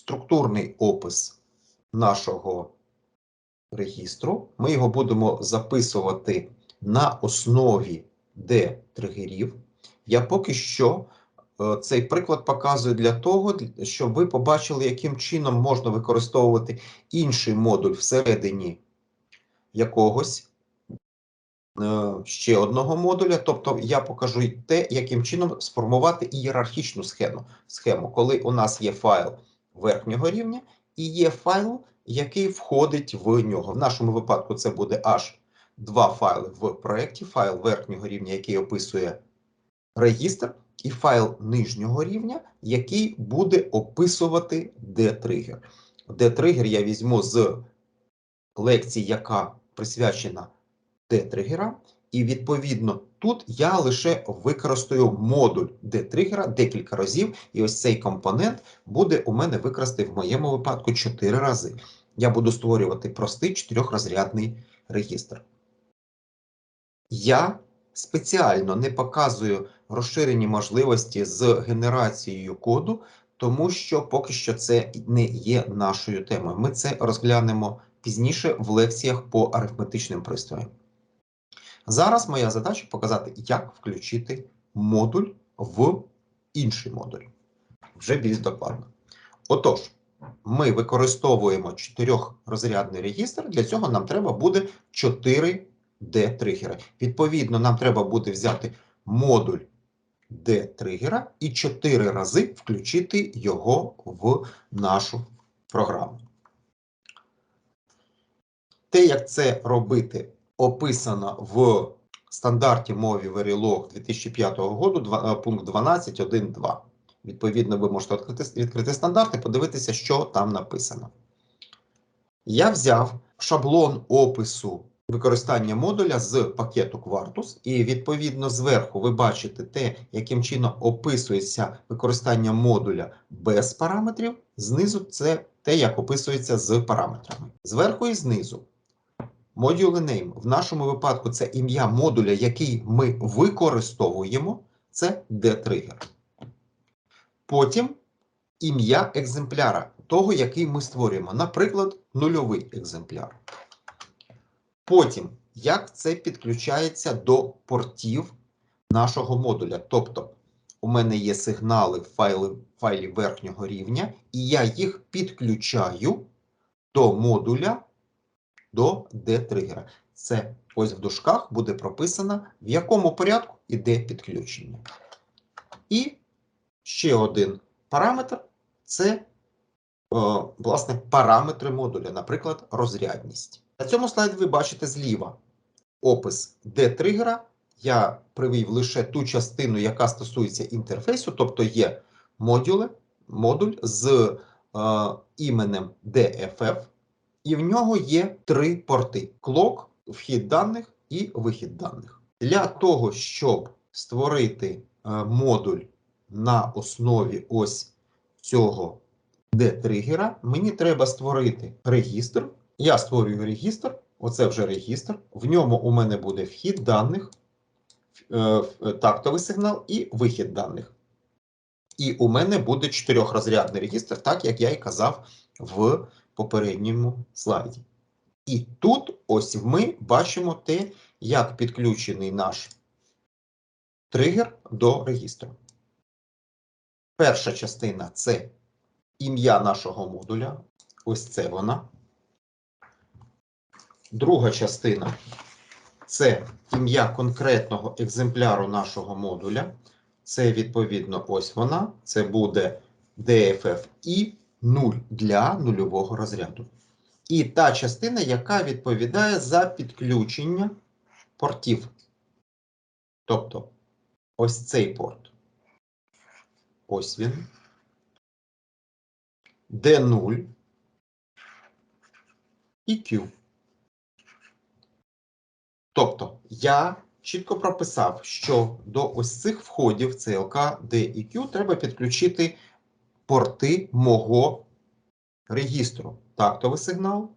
структурний опис нашого регістру. Ми його будемо записувати на основі D-тригерів. Я поки що е, цей приклад показую для того, щоб ви побачили, яким чином можна використовувати інший модуль всередині якогось е, ще одного модуля. Тобто я покажу те, яким чином сформувати ієрархічну схему. схему, коли у нас є файл верхнього рівня і є файл, який входить в нього. В нашому випадку це буде аж два файли в проєкті: файл верхнього рівня, який описує регістр, і файл нижнього рівня, який буде описувати D-тригер. D-тригер я візьму з лекції, яка присвячена D-тригерам, і відповідно тут я лише використаю модуль D-тригера декілька разів, і ось цей компонент буде у мене використати в моєму випадку 4 рази. Я буду створювати простий чотирьохрозрядний регістр. Я спеціально не показую розширені можливості з генерацією коду, тому що поки що це не є нашою темою. Ми це розглянемо пізніше в лекціях по арифметичним пристроям. Зараз моя задача показати, як включити модуль в інший модуль. Вже більш докладно. Отож, ми використовуємо чотирьохрозрядний регістр. Для цього нам треба буде 4 D-тригери. Відповідно, нам треба буде взяти модуль D-тригера і 4 рази включити його в нашу програму. Те, як це робити, описано в стандарті мові Verilog 2005 року, е, пункт 12.1.2. Відповідно, ви можете відкрити, відкрити стандарт і подивитися, що там написано. Я взяв шаблон опису використання модуля з пакету Quartus, і відповідно зверху ви бачите те, яким чином описується використання модуля без параметрів. Знизу це те, як описується з параметрами. Зверху і знизу. Module name. В нашому випадку це ім'я модуля, який ми використовуємо. Це D-тригер. Потім ім'я екземпляра, того, який ми створюємо. Наприклад, нульовий екземпляр. Потім, як це підключається до портів нашого модуля. Тобто, у мене є сигнали в файлі верхнього рівня, і я їх підключаю до модуля до D-тригера. Це ось в дужках буде прописано, в якому порядку іде підключення. І ще один параметр це власне параметри модуля, наприклад, розрядність. На цьому слайді ви бачите зліва опис D-тригера. Я привів лише ту частину, яка стосується інтерфейсу, тобто є модули, модуль з е, іменем DFF, і в нього є три порти: клок, вхід даних і вихід даних. Для того, щоб створити е, модуль на основі ось цього D-тригера, мені треба створити регістр. Я створюю регістр, оце вже регістр. В ньому у мене буде вхід даних, е, е, тактовий сигнал і вихід даних. І у мене буде чотирьохрозрядний регістр, так як я і казав в попередньому слайді. І тут ось ми бачимо те, як підключений наш тригер до регістру. Перша частина це ім'я нашого модуля. Ось це вона. Друга частина це ім'я конкретного екземпляру нашого модуля. Це відповідно ось вона. Це буде DFF і 0 для нульового розряду. І та частина, яка відповідає за підключення портів. Тобто ось цей порт. Ось він. D0 і Q. Тобто я чітко прописав, що до ось цих входів CLK, D і Q треба підключити порти мого регістру. Тактовий сигнал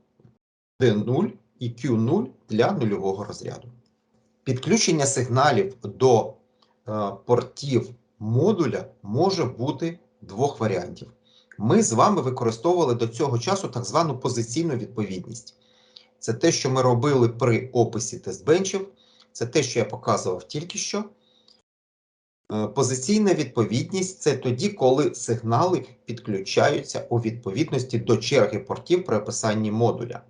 D0 і Q0 для нульового розряду. Підключення сигналів до е, портів модуля може бути двох варіантів. Ми з вами використовували до цього часу так звану позиційну відповідність. Це те, що ми робили при описі тестбенчів, це те, що я показував тільки що. Е, Позиційна відповідність це тоді, коли сигнали підключаються у відповідності до черги портів при описанні модуля.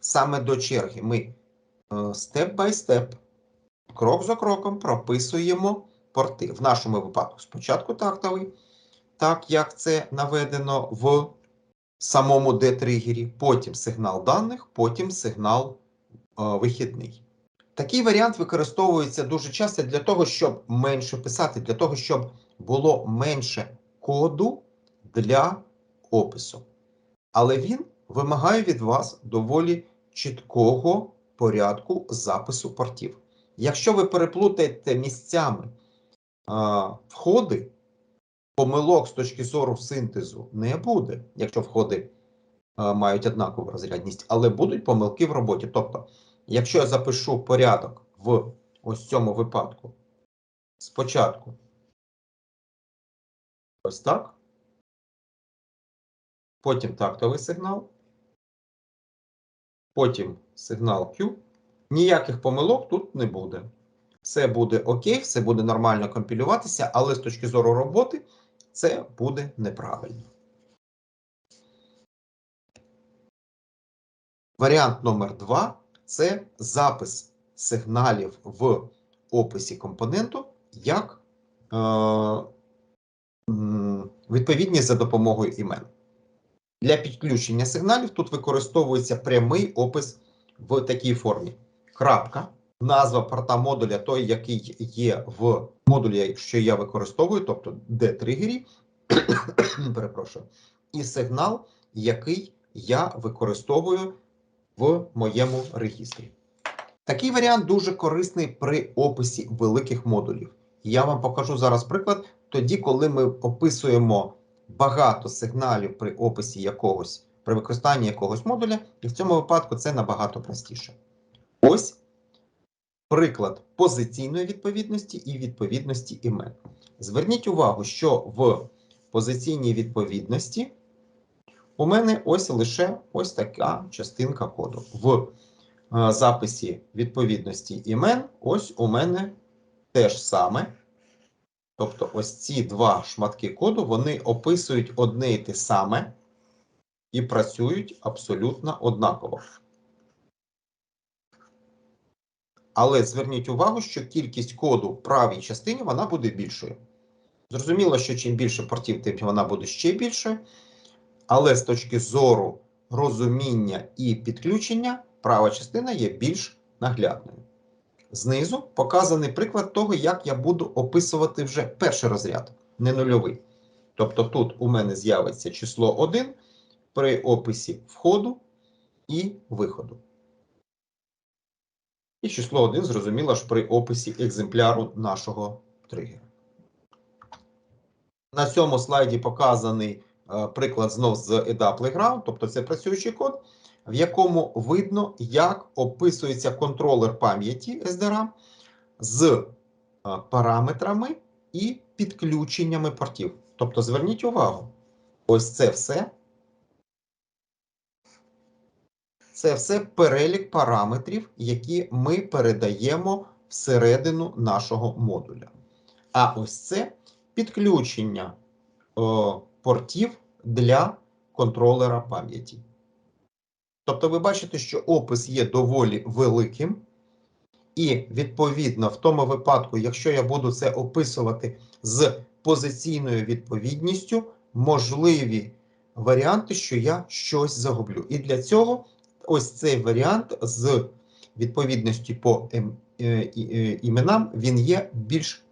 Саме до черги ми степ бай степ, крок за кроком прописуємо порти. В нашому випадку спочатку тактовий, так як це наведено в самому D-тригері, потім сигнал даних, потім сигнал е, вихідний. Такий варіант використовується дуже часто для того, щоб менше писати, для того, щоб було менше коду для опису. Але він вимагає від вас доволі чіткого порядку запису портів. Якщо ви переплутаєте місцями а, входи, помилок з точки зору синтезу не буде, якщо входи а, мають однакову розрядність, але будуть помилки в роботі. Тобто, якщо я запишу порядок в ось цьому випадку, спочатку ось так, потім тактовий сигнал, потім сигнал Q, ніяких помилок тут не буде. Все буде окей, все буде нормально компілюватися, але з точки зору роботи це буде неправильно. Варіант номер 2 це запис сигналів в описі компоненту як е, м, відповідність за допомогою імен. Для підключення сигналів тут використовується прямий опис в такій формі. Крапка, назва порта модуля, той, який є в модулі, що я використовую, тобто D-тригері, перепрошую, і сигнал, який я використовую в моєму регістрі. Такий варіант дуже корисний при описі великих модулів. Я вам покажу зараз приклад тоді, коли ми описуємо багато сигналів при описі якогось, при використанні якогось модуля, і в цьому випадку це набагато простіше. Ось приклад позиційної відповідності і відповідності імен. Зверніть увагу, що в позиційній відповідності у мене ось лише ось така частинка коду. В е, записі відповідності імен, ось у мене те ж саме. Тобто, ось ці два шматки коду вони описують одне і те саме і працюють абсолютно однаково. Але зверніть увагу, що кількість коду в правій частині вона буде більшою. Зрозуміло, що чим більше портів, тим вона буде ще більшою. Але з точки зору розуміння і підключення, права частина є більш наглядною. Знизу показаний приклад того, як я буду описувати вже перший розряд, не нульовий. Тобто тут у мене з'явиться число 1 при описі входу і виходу. І число 1, зрозуміло ж, при описі екземпляру нашого тригера. На цьому слайді показаний приклад знов з EDA Playground, тобто це працюючий код, в якому видно, як описується контролер пам'яті SDRAM з е, параметрами і підключеннями портів. Тобто, зверніть увагу, ось це все. Це все перелік параметрів, які ми передаємо всередину нашого модуля. А ось це підключення о, портів для контролера пам'яті. Тобто, ви бачите, що опис є доволі великим, і, відповідно, в тому випадку, якщо я буду це описувати з позиційною відповідністю, можливі варіанти, що я щось загублю. І для цього ось цей варіант з відповідності по ем, е, е, іменам, він є більш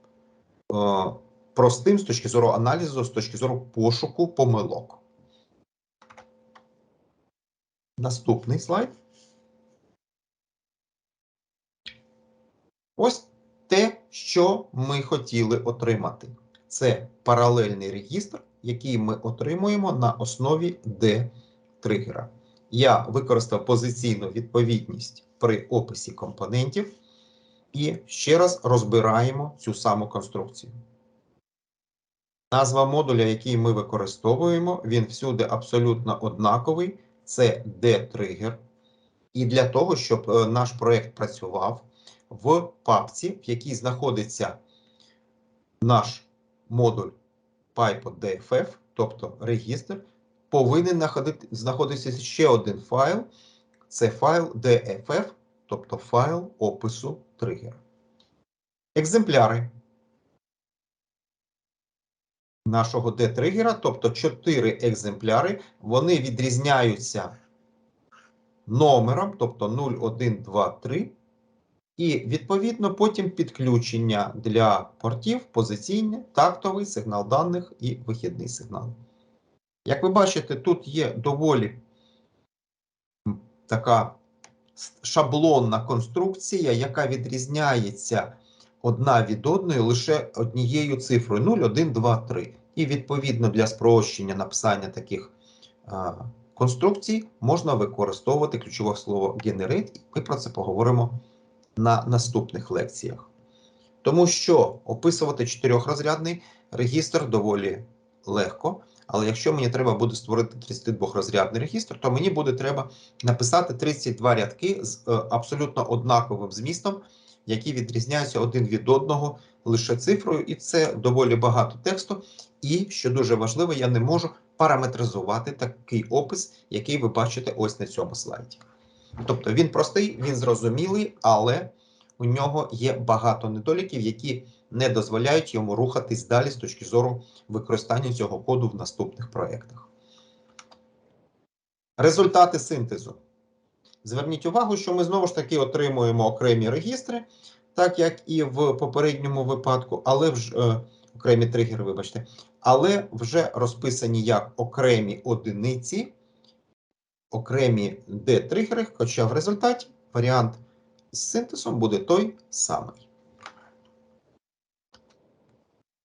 е, простим з точки зору аналізу, з точки зору пошуку помилок. Наступний слайд. Ось те, що ми хотіли отримати. Це паралельний регістр, який ми отримуємо на основі D-тригера. Я використав позиційну відповідність при описі компонентів і ще раз розбираємо цю саму конструкцію. Назва модуля, який ми використовуємо, він всюди абсолютно однаковий. Це D-тригер. І для того, щоб е, наш проект працював в папці, в якій знаходиться наш модуль PyPod.dff, тобто регістр, повинен знаходитися ще один файл. Це файл DFF, тобто файл опису тригера. Екземпляри нашого D-тригера, тобто 4 екземпляри, вони відрізняються номером, тобто 0, 1, 2, 3. І відповідно потім підключення для портів, позиційне, тактовий сигнал даних і вихідний сигнал. Як ви бачите, тут є доволі така шаблонна конструкція, яка відрізняється одна від одної лише однією цифрою 0, 1, 2, 3. І відповідно для спрощення написання таких а, конструкцій можна використовувати ключове слово generate, і ми про це поговоримо на наступних лекціях. Тому що описувати чотирьохрозрядний регістр доволі легко. Але якщо мені треба буде створити 32-розрядний регістр, то мені буде треба написати 32 рядки з е, абсолютно однаковим змістом, які відрізняються один від одного лише цифрою, і це доволі багато тексту. І що дуже важливо, я не можу параметризувати такий опис, який ви бачите ось на цьому слайді. Тобто він простий, він зрозумілий, але у нього є багато недоліків, які не дозволяють йому рухатись далі з точки зору використання цього коду в наступних проєктах. Результати синтезу. Зверніть увагу, що ми знову ж таки отримуємо окремі регістри, так як і в попередньому випадку, але вже е, окремі тригери, вибачте, але вже розписані як окремі одиниці, окремі D-тригери, хоча в результаті варіант з синтезом буде той самий.